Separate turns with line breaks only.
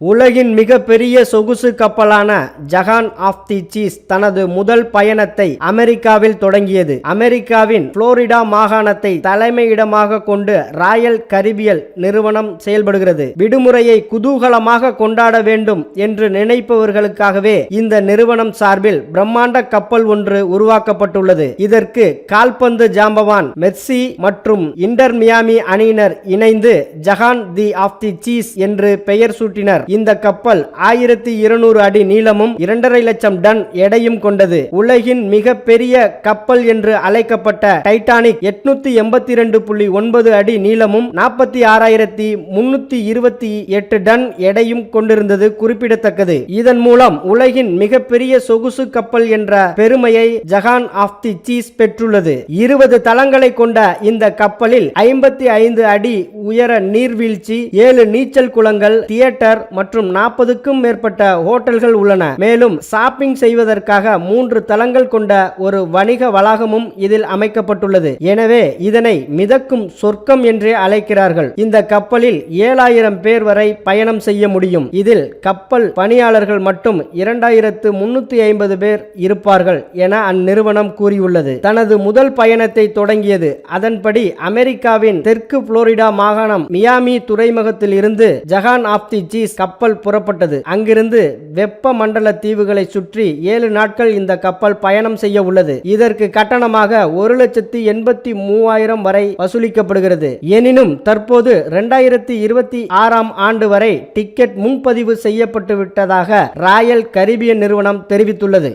உலகின் மிகப்பெரிய சொகுசு கப்பலான ஜஹான் ஆஃப் தி சீஸ் தனது முதல் பயணத்தை அமெரிக்காவில் தொடங்கியது. அமெரிக்காவின் புளோரிடா மாகாணத்தை தலைமையிடமாக கொண்டு ராயல் கரிபியல் நிறுவனம் செயல்படுகிறது. விடுமுறையை குதூகலமாக கொண்டாட வேண்டும் என்று நினைப்பவர்களுக்காகவே இந்த நிறுவனம் சார்பில் பிரம்மாண்ட கப்பல் ஒன்று உருவாக்கப்பட்டுள்ளது. இதற்கு கால்பந்து ஜாம்பவான் மெர்சி மற்றும் இன்டர் மியாமி அணியினர் இணைந்து ஜஹான் தி ஆஃப் தி சீஸ் என்று பெயர் சூட்டினர். இந்த கப்பல் ஆயிரத்தி இருநூறு அடி நீளமும் இரண்டரை லட்சம் டன் எடையும் கொண்டது. உலகின் மிக பெரிய கப்பல் என்று அழைக்கப்பட்ட டைட்டானிக் எட்நூத்தி எண்பத்தி ரெண்டு புள்ளி ஒன்பது அடி நீளமும் நாற்பத்தி ஆறாயிரத்தி முன்னூத்தி இருபத்தி எட்டு டன் எடையும் கொண்டிருந்தது குறிப்பிடத்தக்கது. இதன் மூலம் உலகின் மிகப்பெரிய சொகுசு கப்பல் என்ற பெருமையை ஜஹான் ஆஃப் தி சீஸ் பெற்றுள்ளது. இருபது தளங்களை கொண்ட இந்த கப்பலில் ஐம்பத்தி ஐந்து அடி உயர நீர்வீழ்ச்சி ஏழு நீச்சல் குளங்கள் தியேட்டர் மற்றும் நாற்பதுக்கும் மேற்பட்ட ஹோட்டல்கள் உள்ளன. மேலும் ஷாப்பிங் செய்வதற்காக மூன்று தளங்கள் கொண்ட ஒரு வணிக வளாகமும் இதில் அமைக்கப்பட்டுள்ளது. எனவே இதனை மிதக்கும் சொர்க்கம் என்றே அழைக்கிறார்கள். இந்த கப்பலில் ஏழாயிரம் பேர் வரை பயணம் செய்ய முடியும். இதில் கப்பல் பணியாளர்கள் மட்டும் இரண்டாயிரத்து முன்னூத்தி ஐம்பது பேர் இருப்பார்கள் என அந்நிறுவனம் கூறியுள்ளது. தனது முதல் பயணத்தை தொடங்கியது. அதன்படி அமெரிக்காவின் தெற்கு புளோரிடா மாகாணம் மியாமி துறைமுகத்தில் இருந்து ஜஹான் ஆஃப் தி சீஸ் கப்பல் புறப்பட்டது. அங்கிருந்து வெப்ப மண்டல தீவுகளை சுற்றி ஏழு நாட்கள் இந்த கப்பல் பயணம் செய்ய உள்ளது. இதற்கு கட்டணமாக ஒரு லட்சத்தி எண்பத்தி மூவாயிரம் வரை வசூலிக்கப்படுகிறது. எனினும் தற்போது இரண்டாயிரத்தி இருபத்தி ஆறாம் ஆண்டு வரை டிக்கெட் முன்பதிவு செய்யப்பட்டு விட்டதாக ராயல் கரீபியன் நிறுவனம் தெரிவித்துள்ளது.